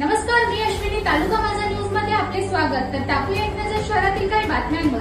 नमस्कार मी अश्विनी. तालुका माझा न्यूजमध्ये आपले स्वागत. तर टाकूया एक नजर शहरातील काही बातम्यांवर.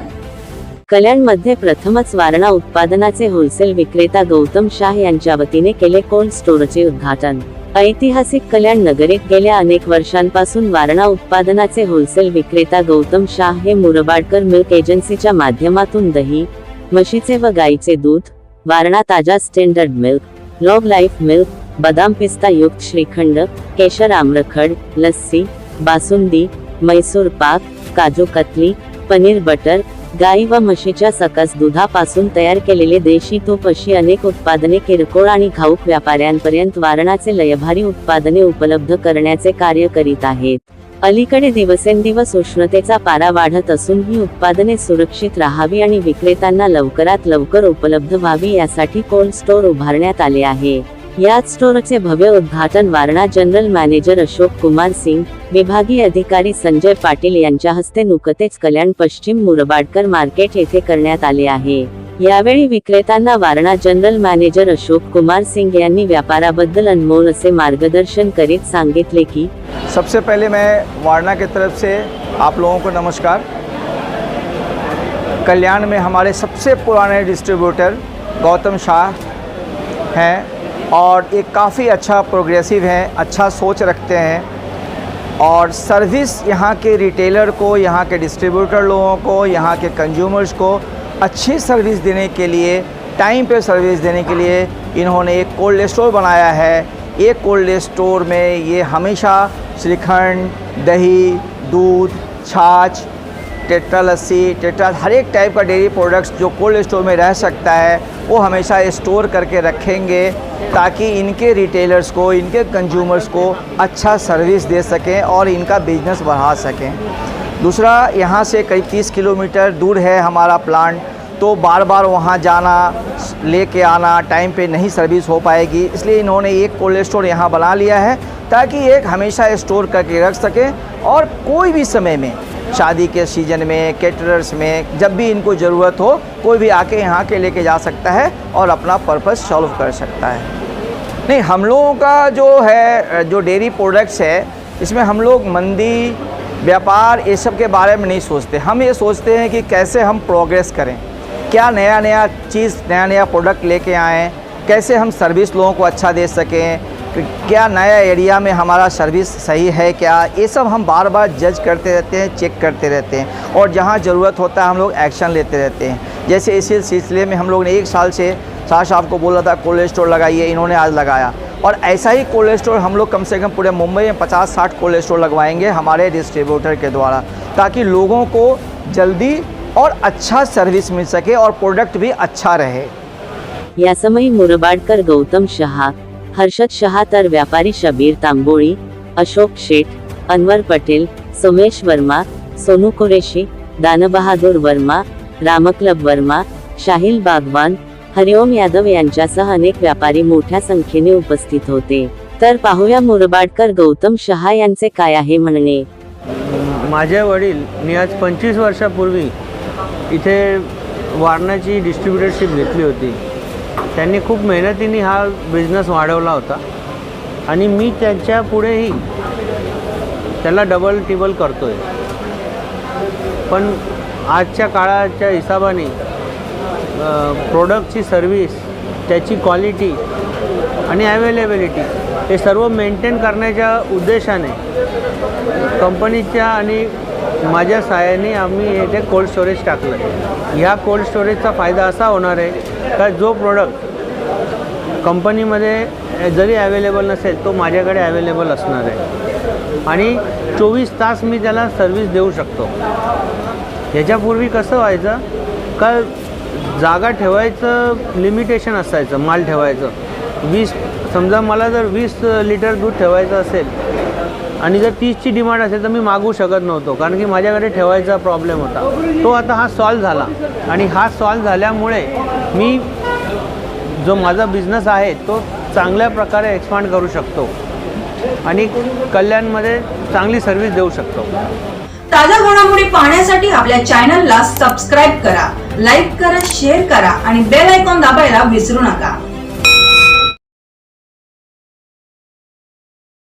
कल्याणमध्ये प्रथमच वारणा उत्पादनाचे होलसेल विक्रेता गौतम शाह यांच्या वतीने केले कोल्ड स्टोअरचे उद्घाटन. ऐतिहासिक कल्याण नगरीत गेल्या अनेक वर्षांपासून वारणा उत्पादनाचे होलसेल विक्रेता गौतम शाह हे मुरबाडकर मिल्क एजन्सीच्या माध्यमातून दही म्हशीचे व गाईचे दूध वारणा ताजा standard milk long life milk बदाम पिस्ता युक्त श्रीखंड केशर आम्रखड लस्सी बासुंदी मैसूर पाक काजू कतली पनीर बटर गाई व म्हशीच्या सकस दुधापासून तयार केलेले देशी तूप अशी अनेक उत्पादने किरकोळ आणि घाऊक व्यापाऱ्यांपर्यंत वारणाचे लयभारी उत्पादने उपलब्ध करण्याचे कार्य करीत आहेत. अलीकडे दिवसेंदिवस उष्णतेचा पारा वाढत असून ही उत्पादने सुरक्षित राहावी आणि विक्रेत्यांना लवकरात लवकर उपलब्ध व्हावी यासाठी कोल्ड स्टोअर उभारण्यात आले आहे. याच स्टोरचे भव्य उद्घाटन वारणा जनरल मॅनेजर अशोक कुमार सिंग विभागीय अधिकारी संजय पाटील यांच्या हस्ते नुकतेच कल्याण पश्चिम मुरबाडकर मार्केट येथे करण्यात आले आहे. यावेळी विक्रेत्यांना वारणा जनरल मॅनेजर अशोक कुमार सिंग यांनी व्यापाराबद्दल अनमोल असे मार्गदर्शन करीत सांगितले की सबसे पहले मैं वारणा के तरफ से आप लोगों को नमस्कार। कल्याण में हमारे सबसे पुराने डिस्ट्रीब्यूटर गौतम शाह हैं। और ये काफ़ी अच्छा प्रोग्रेसिव हैं अच्छा सोच रखते हैं। और सर्विस यहाँ के रिटेलर को, यहाँ के डिस्ट्रीब्यूटर लोगों को, यहाँ के कंज्यूमर्स को अच्छी सर्विस देने के लिए टाइम पे सर्विस देने के लिए इन्होंने एक कोल्ड स्टोर बनाया है। एक कोल्ड स्टोर में ये हमेशा श्रीखंड, दही, दूध, छाछ टेट्रा लस्सी, टेट्रा हर एक टाइप का डेयरी प्रोडक्ट्स जो कोल्ड स्टोर में रह सकता है, वो हमेशा स्टोर करके रखेंगे ताकि इनके रिटेलर्स को, इनके कंज्यूमर्स को अच्छा सर्विस दे सकें और इनका बिज़नेस बढ़ा सकें। दूसरा, यहाँ से करीब 30 किलोमीटर दूर है हमारा प्लांट तो बार बार वहाँ जाना, लेके आना टाइम पे नहीं सर्विस हो पाएगी, इसलिए इन्होंने एक कोल्ड स्टोर यहाँ बना लिया है ताकि एक हमेशा स्टोर करके रख सकें और कोई भी समय में शादी के सीज़न में कैटरर्स में, जब भी इनको ज़रूरत हो, कोई भी आके यहाँ के लेके जा सकता है और अपना पर्पस सॉल्व कर सकता है। नहीं, हम लोगों का जो है, जो डेयरी प्रोडक्ट्स है, इसमें हम लोग मंदी, व्यापार, ये सब के बारे में नहीं सोचते। हम ये सोचते हैं कि कैसे हम प्रोग्रेस करें। क्या नया नया चीज़ नया नया प्रोडक्ट लेके आएँ? कैसे हम सर्विस लोगों को अच्छा दे सकें? क्या नया एरिया में हमारा सर्विस सही है क्या? ये सब हम बार बार जज करते रहते हैं, चेक करते रहते हैं और जहाँ ज़रूरत होता है हम लोग एक्शन लेते रहते हैं। जैसे इसी सिलसिले में हम लोग ने एक साल से शाह साहब को बोला था, कोल्ड स्टोर लगाइए, इन्होंने आज लगाया। और ऐसा ही कोल्ड स्टोर हम लोग कम से कम पूरे मुंबई में 50-60 कोल्ड स्टोर लगवाएँगे हमारे डिस्ट्रीब्यूटर के द्वारा, ताकि लोगों को जल्दी और अच्छा सर्विस मिल सके और प्रोडक्ट भी अच्छा रहे। यासमयी मुरबाडकर गौतम शहा। हर्षद शहा तर व्यापारी शबीर तांबोळी अशोक शेठ अनवर पटेल सोमेश वर्मा सोनू कुरेशी दानबहादूर वर्मा रामक्लब वर्मा शाहिल बागवान हरिओम यादव यांच्यासह अनेक व्यापारी मोठ्या संख्येने उपस्थित होते. तर पाहूया मुरबाडकर गौतम शहा यांचे काय आहे म्हणणे. माझे वडील मी आज पंचवीस वर्षापूर्वी इथे वारणाची डिस्ट्रीब्युटरशिप घेतली होती. त्यांनी खूप मेहनतीने हा बिझनेस वाढवला होता. आणि मी त्यांच्या पुढेही त्याला डबल टिबल करतो आहे पण आजच्या काळाच्या हिसाबाने प्रोडक्टची सर्विस त्याची क्वालिटी आणि अवेलेबिलिटी हे सर्व मेंटेन करण्याच्या उद्देशाने कंपनीच्या आणि माझ्या सहाय्याने आम्ही येथे कोल्ड स्टोरेज टाकलं आहे ह्या कोल्ड स्टोरेजचा फायदा असा होणार आहे का जो प्रोडक्ट कंपनीमध्ये जरी अवेलेबल नसेल तो माझ्याकडे अवेलेबल असणार आहे. आणि चोवीस तास मी त्याला सर्विस देऊ शकतो. ह्याच्यापूर्वी कसं व्हायचं का जागा ठेवायचं लिमिटेशन असायचं माल ठेवायचं. वीस समजा मला जर वीस लिटर दूध ठेवायचं असेल आणि जर तीसची डिमांड असेल तर मी मागू शकत नव्हतो कारण की माझ्याकडे ठेवायचा प्रॉब्लेम होता. तो आता हा सॉल्व झाला. आणि हा सॉल्व झाल्यामुळे मी जो माझा बिझनेस आहे तो चांगल्या प्रकारे एक्सपांड करू शकतो. आणि कल्याणमध्ये चांगली सर्व्हिस देऊ शकतो. ताज्या घडामोडी पाहण्यासाठी आपल्या चॅनलला सबस्क्राईब करा लाईक करा शेअर करा आणि बेल आयकॉन दाबायला विसरू नका.